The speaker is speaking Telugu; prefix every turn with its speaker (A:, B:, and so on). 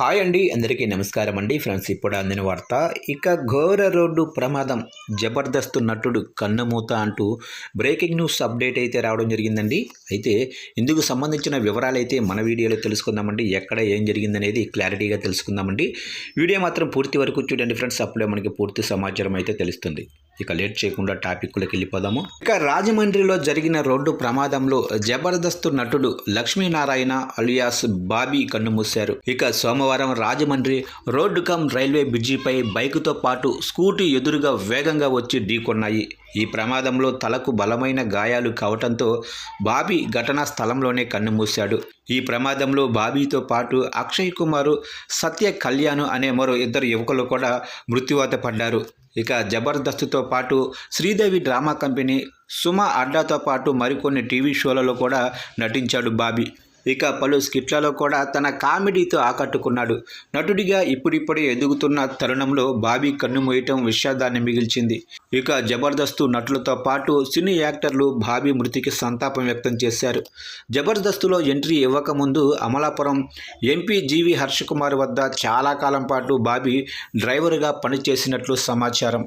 A: హాయ్ అండి అందరికీ నమస్కారం అండి. ఫ్రెండ్స్ ఇప్పుడు అందిన వార్త ఇక ఘోర రోడ్డు ప్రమాదం జబర్దస్త్ నటుడు కన్నుమూత అంటూ బ్రేకింగ్ న్యూస్ అప్డేట్ అయితే రావడం జరిగిందండి. అయితే ఇందుకు సంబంధించిన వివరాలు అయితే మన వీడియోలో తెలుసుకుందామండి. ఎక్కడ ఏం జరిగిందనేది క్లారిటీగా తెలుసుకుందామండి. వీడియో మాత్రం పూర్తి వరకు చూడండి ఫ్రెండ్స్. అప్పుడే మనకి పూర్తి సమాచారం అయితే తెలుస్తుంది. ఇక లేట్ చేయకుండా టాపిక్లోకి వెళ్ళిపోదాము. ఇక రాజమండ్రిలో జరిగిన రోడ్డు ప్రమాదంలో జబర్దస్త్ నటుడు లక్ష్మీనారాయణ అలియాస్ బాబీ కన్నుమూశారు ఇక సోమవారం రాజమండ్రి రోడ్డు కమ్ రైల్వే బ్రిడ్జిపై బైకుతో పాటు స్కూటీ ఎదురుగా వేగంగా వచ్చి ఢీకొన్నాయి. ఈ ప్రమాదంలో తలకు బలమైన గాయాలు కావటంతో బాబీ ఘటనా స్థలంలోనే కన్నుమూశాడు ఈ ప్రమాదంలో బాబీతో పాటు అక్షయ్ కుమారు సత్య కళ్యాణ్ అనే మరో ఇద్దరు యువకులు కూడా మృత్యువాత పడ్డారు. ఇక జబర్దస్త్తో పాటు శ్రీదేవి డ్రామా కంపెనీ సుమ అడ్డాతో పాటు మరికొన్ని టీవీ షోలలో కూడా నటించాడు బాబీ. ఇక పలు స్కిట్లలో కూడా తన కామెడీతో ఆకట్టుకున్నాడు. నటుడిగా ఇప్పుడిప్పుడే ఎదుగుతున్న తరుణంలో బాబీ కన్నుమూయటం విషాదాన్ని మిగిల్చింది. ఇక జబర్దస్త్ నటులతో పాటు సినీ యాక్టర్లు బాబీ మృతికి సంతాపం వ్యక్తం చేశారు. జబర్దస్త్లో entry ఇవ్వకముందు Amalapuram MP G V Harshakumar వద్ద చాలా కాలం పాటు బాబీ డ్రైవర్గా పనిచేసినట్లు సమాచారం.